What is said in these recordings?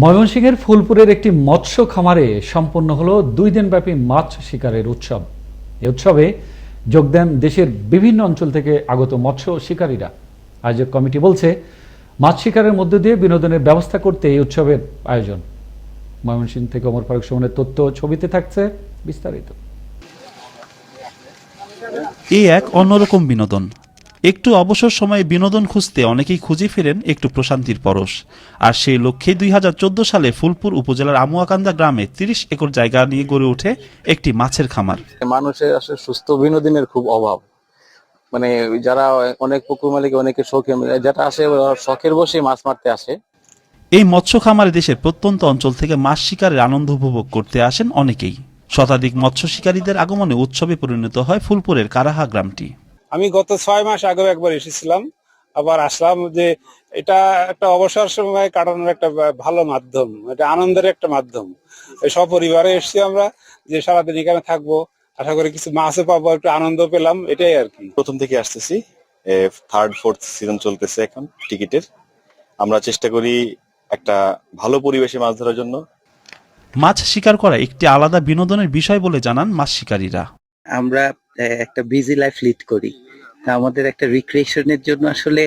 ময়মনসিংহের ফুলপুরের একটি মৎস্য খামারে সম্পন্ন হলো দুই দিনব্যাপী মাছ শিকারের উৎসব। এই উৎসবে যোগ দেন দেশের বিভিন্ন অঞ্চল থেকে আগত মৎস্য শিকারীরা। আয়োজক কমিটি বলছে, মাছ শিকারের মধ্য দিয়ে বিনোদনের ব্যবস্থা করতে এই উৎসবের আয়োজন। ময়মনসিংহ থেকে অমর ফারুক সুমনের তথ্য ছবিতে থাকছে বিস্তারিত। এই এক অন্যরকম বিনোদন। একটু অবসর সময়ে বিনোদন খুঁজতে অনেকেই খুঁজে ফেরেন একটু প্রশান্তির পরশ। আর সেই লক্ষ্যে দুই হাজার চোদ্দ সালে ফুলপুর উপজেলার আমুয়াকান্দা গ্রামে তিরিশ একর জায়গা নিয়ে গড়ে ওঠে একটি মাছের খামার। মানুষের আসলে সুস্থ বিনোদনের খুব অভাব। মানে যারা অনেক পুকুর মালিক অনেকে শখে যেটা আসে শখের বসে মাছ মারতে আসে। এই মৎস্য খামারে দেশের প্রত্যন্ত অঞ্চল থেকে মাছ শিকারের আনন্দ উপভোগ করতে আসেন অনেকেই। শতাধিক মৎস্য শিকারীদের আগমনে উৎসবে পরিণত হয় ফুলপুরের কারাহা গ্রামটি। আমি গত ছয় মাস আগেও একবার এসেছিলাম আবার আসলাম যে এটা একটা অবসর সময় কাটানোর একটা ভালো মাধ্যম এটা আনন্দের একটা মাধ্যম। এই সপরিবারে এসেছি আমরা যে সারাদিন এখানে থাকব আশা করি কিছু মাছও পাবো একটু আনন্দ পেলাম এটাই আর কি। প্রথম থেকে আসতেছি থার্ড ফোর্থ সিজন চলতেছে এখন টিকিটের। আমরা চেষ্টা করি একটা ভালো পরিবেশে মাছ ধরার জন্য। মাছ শিকার করা একটি আলাদা বিনোদনের বিষয় বলে জানান মাছ শিকারীরা। আমরা একটা বিজি লাইফ লিড করি। আমাদের একটা রিক্রিয়েশনের জন্য আসলে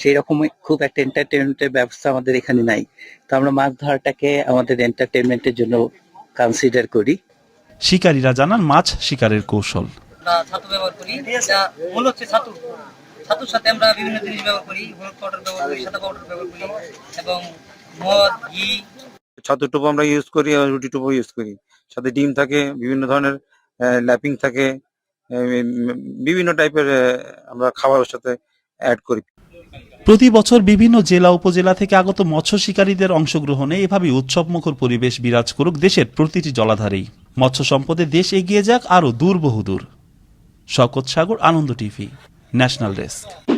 সেই রকম খুব একটা এন্টারটেনমেন্টের ব্যবস্থা আমাদের এখানে নাই। তো আমরা মাছ ধরাটাকে আমাদের এন্টারটেনমেন্টের জন্য কনসিডার করি। শিকারীরা জানান মাছ শিকারের কৌশল। আমরা ছাতু ব্যবহার করি মূল হচ্ছে ছাতু। ছাতুর সাথে আমরা বিভিন্ন জিনিস ব্যবহার করি হলুদ পাউডার ব্যবহার করি সাদা পাউডার ব্যবহার করি এবং মদ ঘি। ছাতু টোপ আমরা ইউজ করি আর রুটি টোপও ইউজ করি। সাথে ডিম থাকে বিভিন্ন ধরনের ল্যাপিং থাকে বিভিন্ন টাইপের আমরা খাবারের সাথে অ্যাড করি। প্রতি বছর বিভিন্ন জেলা উপজেলা থেকে আগত মৎস্য শিকারীদের অংশগ্রহণে এভাবে উৎসবমুখর পরিবেশ বিরাজ করুক দেশের প্রতিটি জলাধারেই। মৎস্য সম্পদে দেশ এগিয়ে যাক আরও দূর, বহুদূর। শকত সাগর, আনন্দ টিভি, ন্যাশনাল ডেস্ক।